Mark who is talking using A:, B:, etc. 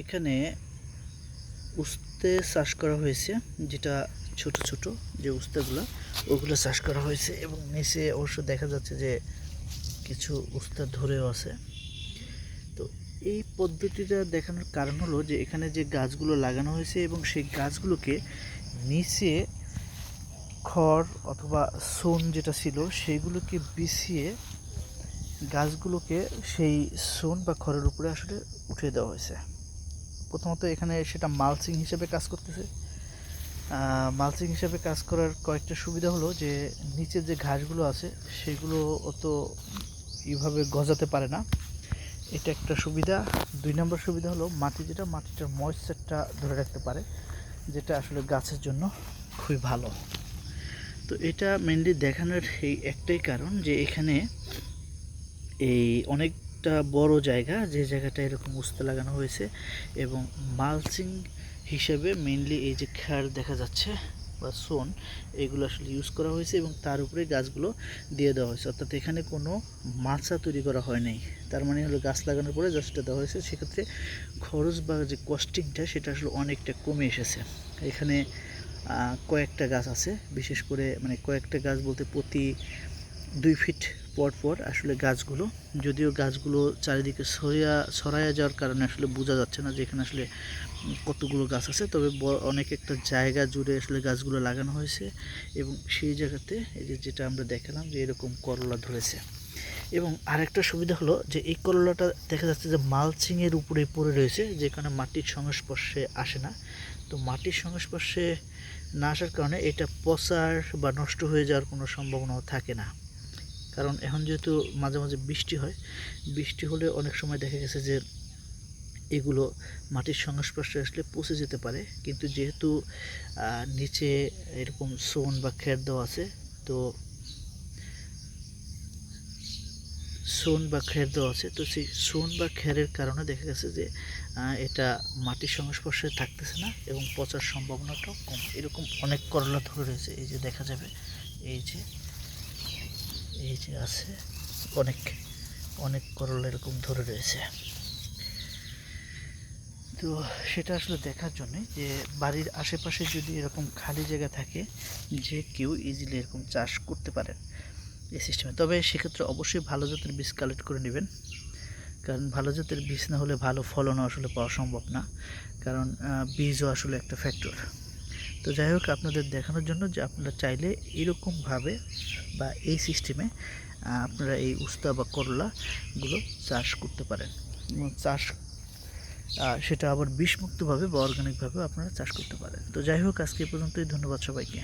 A: এখানে উস্তে চাষ করা হয়েছে, যেটা ছোট ছোট যে উস্তেগুলো, ওগুলো চাষ করা হয়েছে এবং নিচে অবশ্য দেখা যাচ্ছে যে কিছু উস্তা ধরেও আছে। তো এই পদ্ধতিটা দেখানোর কারণ হলো যে এখানে যে গাছগুলো লাগানো হয়েছে এবং সেই গাছগুলোকে নিচে খড় অথবা সোন যেটা ছিল সেইগুলোকে বিছিয়ে গাছগুলোকে সেই সোন বা খড়ের উপরে আসলে উঠিয়ে দেওয়া হয়েছে। প্রথমত এখানে সেটা মালচিং হিসেবে কাজ করতেছে। মালচিং হিসেবে কাজ করার কয়েকটা সুবিধা হলো যে, নিচে যে ঘাসগুলো আছে, সেগুলো অত এইভাবে গজাতে পারে না। এটা একটা সুবিধা। দুই নম্বর সুবিধা হলো মাটি যেটা, মাটিটার ময়েশ্চারটা ধরে রাখতে পারে, যেটা আসলে গাছের জন্য খুবই ভালো। তো এটা মেনলি দেখানোর এই একটাই কারণ যে, এখানে এই অনেকটা বড় জায়গা, যে জায়গাটা এরকম উস্তে লাগানো হয়েছে এবং মালচিং হিসেবে মেনলি এই যে খ্যার দেখা যাচ্ছে বা সোন, এগুলো আসলে ইউজ করা হয়েছে এবং তার উপরে গাছগুলো দিয়ে দেওয়া হয়েছে। অর্থাৎ এখানে কোনো মাচা তৈরি করা হয় নাই। তার মানে হলো গাছ লাগানোর পরে গাছটা দেওয়া হয়েছে, সেক্ষেত্রে খরচ বা যে কস্টিংটা সেটা আসলে অনেকটা কমে এসেছে। এখানে কয়েকটা গাছ আছে, বিশেষ করে মানে কয়েকটা গাছ বলতে প্রতি দুই ফিট পর পর আসলে গাছগুলো, যদিও গাছগুলো চারিদিকে ছড়িয়া ছড়াইয়া যাওয়ার কারণে আসলে বোঝা যাচ্ছে না যে এখানে আসলে কতগুলো গাছ আছে। তবে অনেক একটা জায়গা জুড়ে আসলে গাছগুলো লাগানো হয়েছে এবং সেই জায়গাতে এই যে যেটা আমরা দেখালাম যে এরকম করলা ধরেছে। এবং আরেকটা সুবিধা হলো যে এই করলাটা দেখা যাচ্ছে যে মালচিংয়ের উপরে পড়ে রয়েছে যেখানে মাটির সংস্পর্শে আসে না। তো মাটির সংস্পর্শে না আসার কারণে এটা পচার বা নষ্ট হয়ে যাওয়ার কোনো সম্ভাবনাও থাকে না। কারণ এখন যেহেতু মাঝে মাঝে বৃষ্টি হয়, বৃষ্টি হলে অনেক সময় দেখা গেছে যে এগুলো মাটির সংস্পর্শে আসলে পচে যেতে পারে। কিন্তু যেহেতু নিচে এরকম সোন বা খের দেওয়া আছে, তো সোন বা খের দেওয়া আছে, তো সেই সোন বা খেরের কারণে দেখা গেছে যে এটা মাটির সংস্পর্শে থাকতেছে না এবং পচার সম্ভাবনাটাও কম। এরকম অনেক করলা ধরে রয়েছে, এই যে দেখা যাবে, এই যে এই যে আছে। অনেক অনেক করল এরকম ধরে রয়েছে। তো সেটা আসলে দেখার জন্যে যে, বাড়ির আশেপাশে যদি এরকম খালি জায়গা থাকে, যে কেউ ইজিলি এরকম চাষ করতে পারেন এই সিস্টেমে তবে সেক্ষেত্রে অবশ্যই ভালো জাতের বীজ কালেক্ট করে নেবেন। কারণ ভালো জাতের বীজ না হলে ভালো ফলনও আসলে পাওয়া সম্ভব না। কারণ বীজও আসলে একটা ফ্যাক্টর তো যাই হোক, আপনাদের দেখানোর জন্য যে আপনারা চাইলে এরকমভাবে বা এই সিস্টেমে আপনারা এই উস্তা বা করলাগুলো চাষ করতে পারেন। চাষ সেটা আবার বিষমুক্তভাবে বা অর্গানিকভাবে আপনারা চাষ করতে পারেন। তো যাই হোক, আজকে পর্যন্তই। ধন্যবাদ সবাইকে।